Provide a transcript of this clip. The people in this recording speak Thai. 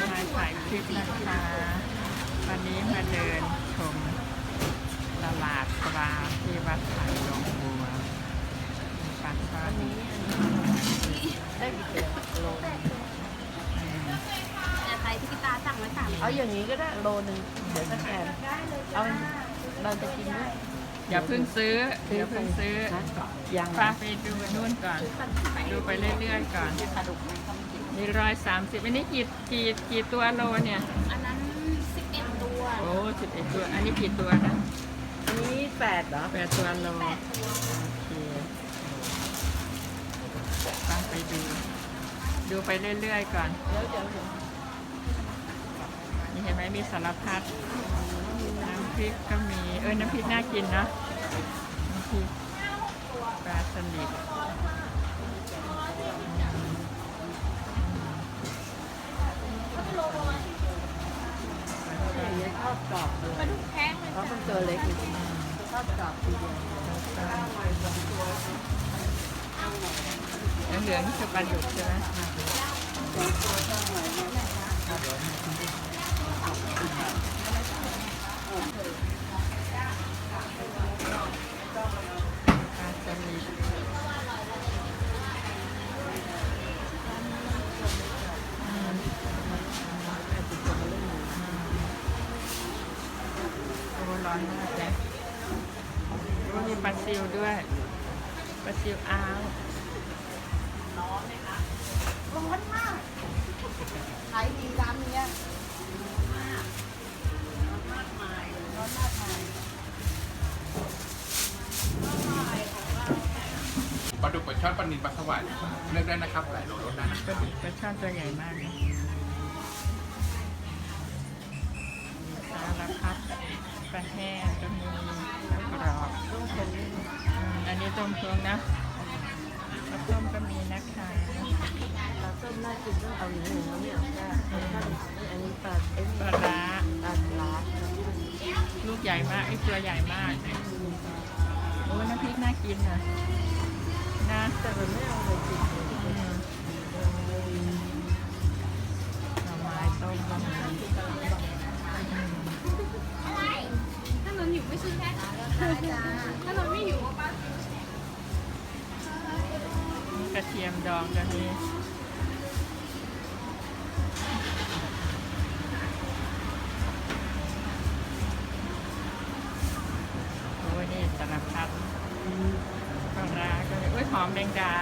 มาถ่ายคลิปนะคะ วันนี้มาเดินชมตลาดปลาที่วัดไผ่หลวงบัวปลาทอดนี้ได้กี่ตัวโลนึงแต่ไทยที่พี่ตาสั่งไว้สามเอาอย่างนี้ก็ได้โลนึงเดี๋ยวสแกนเอาเราจะกินด้วย อย่าเพิ่งซื้ออย่าเพิ่งซื้อนะยังป้าไปดูนู่นก่อน ดูไปเรื่อยๆก่อนปลาดุกไหมครับมีร้อยสามสิบอันนี้กี่กี่กี่ตัวโลเนี่ย อันนั้นสิบเอ็ดตัว โอ้สิบเอ็ดตัว อันนี้กี่ตัวนะ อันนี้แปดเหรอแปดตัวโลแปดตัวโอเคป้าไปดู ดูไปเรื่อยๆก่อนเดี๋ยวเดี๋ยวเดี๋ยวนี่เห็นไหมมีสารพัดน้ำพริกก็มี เออ น้ำพริกน่ากินเนอะน้ำพริกปลาสลิดอย่างนี้ทอดกรอบเลยปลาดุกแพงเลยเพราะมันตัวเล็กอยู่ทอดกรอบทีเดียวเหลืองๆนี่คือปลาดุกใช่ไหม อนมากเลยมีปลาซิวด้วยปลาซิวอ้าวร้อนไหมคะร้อนมากขายดีร้านนี้ยปลาดุกปลาช่อนปลานิลปลาสวายเลือกได้นะครับหลายโลรสได้นะปลาช่อนตัวใหญ่มากเลย ปลาแห้งก็มีปลากรอบต้องเป็นนี่อืมอันนี้ต้มเครื่องนะปลาต้มก็มีนะคะปลาส้มน่ากินต้องเอาหนึ่งหนึ่งแล้วเนี่ยอันนี้ปลาเอ้ยปลาร้าปลาล้าลูกใหญ่มากไอ้ตัวใหญ่มากโอ้น้ำพริกน่ากินนะนะแต่มันไม่เอาอะไรกินเลยอืมห ไม่ซื้อแค่จ้าถ้านนท์ไม่หิวป้านี่กระเทียมดองก็มีโอ้ยนี่สารพัดปลาร้าก็มีโอ้ยหอมแดงดา